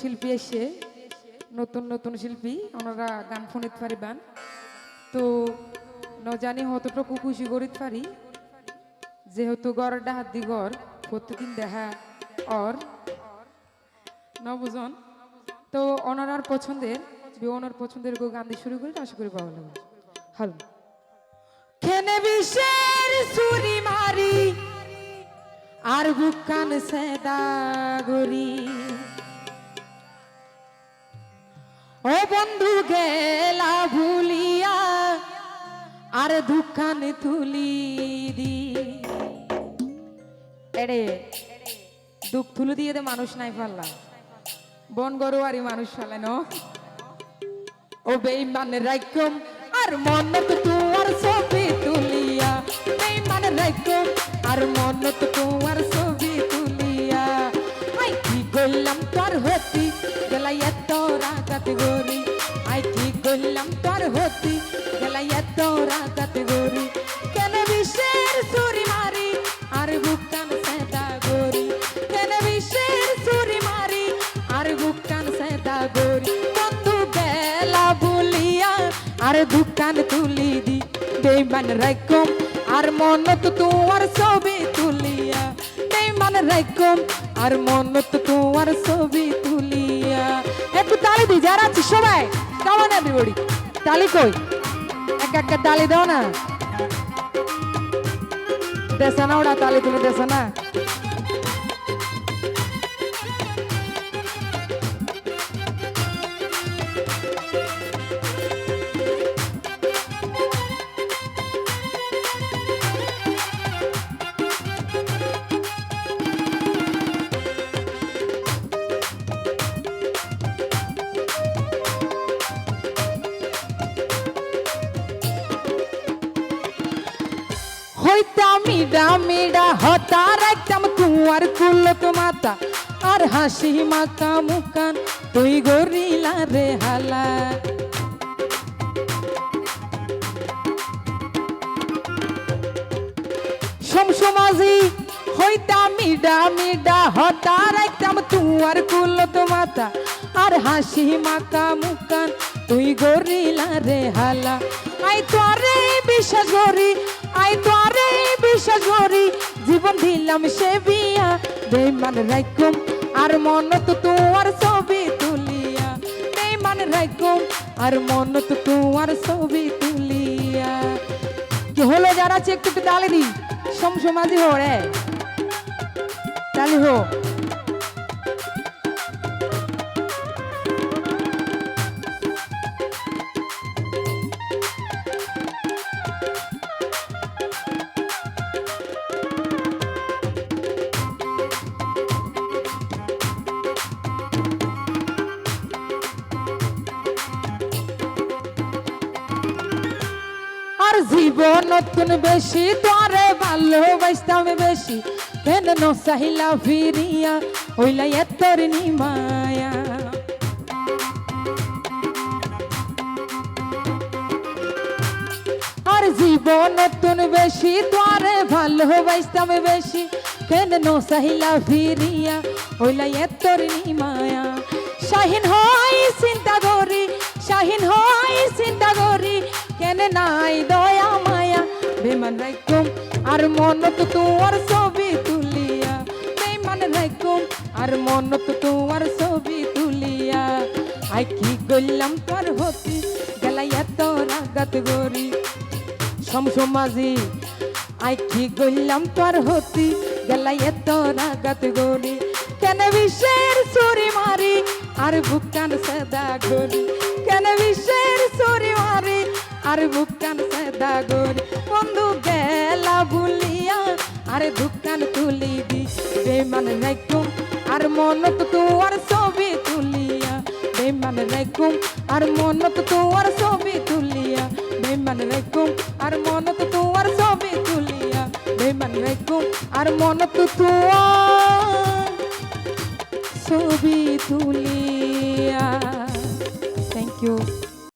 শিল্পী এসে, নতুন নতুন শিল্পী, ওনারা গান ফোনিত পারিবান। তো ন জানি হতটুকু খুশি করিত পারি। যেহেতু গড় ডাহাত গড়, প্রতিদিন দেখা অর ন বুঝন তো ওনার পছন্দের ওনার পছন্দের গো গান দিয়ে শুরু করি আশা করি ভালো লাগবে। হল খেনে বিষের সুরি মারি, আর বুকান সেদা গরি ও বন্ধু গেলা ভুলিয়া আর দুখান তুলি দি। এড়ে, দুঃখ তুলে দিয়ে দে মানুষ নাই পারলাম বন গরুয়ারি মানুষ ফেলে ন? ও বেইমানের রাইকম, আর মনত তোমার ছবি তুলিয়া। বেইমানের রাইকম, আর মনত তোমার ছবি গেলাই এত রাগাত গরি কেন বিশ্বের সুরি মারি? আর বুকান সেদা গরি। কেন বিশ্বের সুরি মারি? আর গরি। বন্ধু বেলা বলিয়া আর দোকান তুলি দি। বেমান রাইকম, আর মনত তোমার ছবি তুলিয়া। বেমান রাইকম, আর মনত তোমার ছবি তুলিয়া। একটু তালি দি, যারা আছি সবাই। কেমন এভরিবডি তালি কই? একটা তালি দাও না। দেশা না ওরা তালি তুমি দেশা না। হইতা মিডা মিডা হতার একদম তুয়ার কুলত মাতা, আর হাসি মাকা মুকান তুই গরিলা রে হালা। সমসমাজি হইতা মিডা মিডা হতার একদম তুয়ার কুলত মাতা, আর হাসি মাকা মুকান তুই গরিলা রে হালা। আই তোরে বিশ্বাস করি আই তোরে বিশ্বাস করি জীবন দিলাম সে বিয়া। বেমান রাইকুম আর মন তো তোমার ছবি তুলিয়া। বেমান রাইকুম আর মন তো তোমার ছবি তুলিয়া। কি হলো যারা একটু একটু তালে দি সমসমাজি হো রে। তালি হো। জীবন নতুন বেশি তোরে ভালোবাসতাম বেশি। কেন নসাহিলা ফিরিয়া, হইলা এতর নিমায়া। আর জীবন নতুন বেশি তোরে ভালোবাসতাম বেশি। কেন নসাহিলা ফিরিয়া, হইলা এতর নিমায়া। শাহিন হয় চিন্তা করি শাহিন হয় চিন্তা করি কেন নাই দয়া মায়া বেমান রাইকুম আর মন তো তোমার ছবি তুলিয়া। বেমান রাইকুম আর মন তো তোমার ছবি তুলিয়া। আই কি গল্লাম তোর হতি গেলাই এত রাগাত গরি সমসমাজি আই কি গল্লাম তোর হতি গেলাই এত রাগাত গরি কেন বিশ্বের চুরি মারি, আর বুকান সদা গরি কেন বিশ্বের চুরি মারি, আর বুকান সদা গরি বন্ধু গেলা ভুলিয়া আর দোকান তুলি দি। বেমান রাইকুম আর মন তো ছবি তুলিয়া। বেমান রাইকুম আর মন তো তোমার ছবি তুলিয়া। বেমান রাইকুম আর মন তো তোমার ছবি তুলিয়া। বেমান রাখুম আর মন তো ছবি তুলি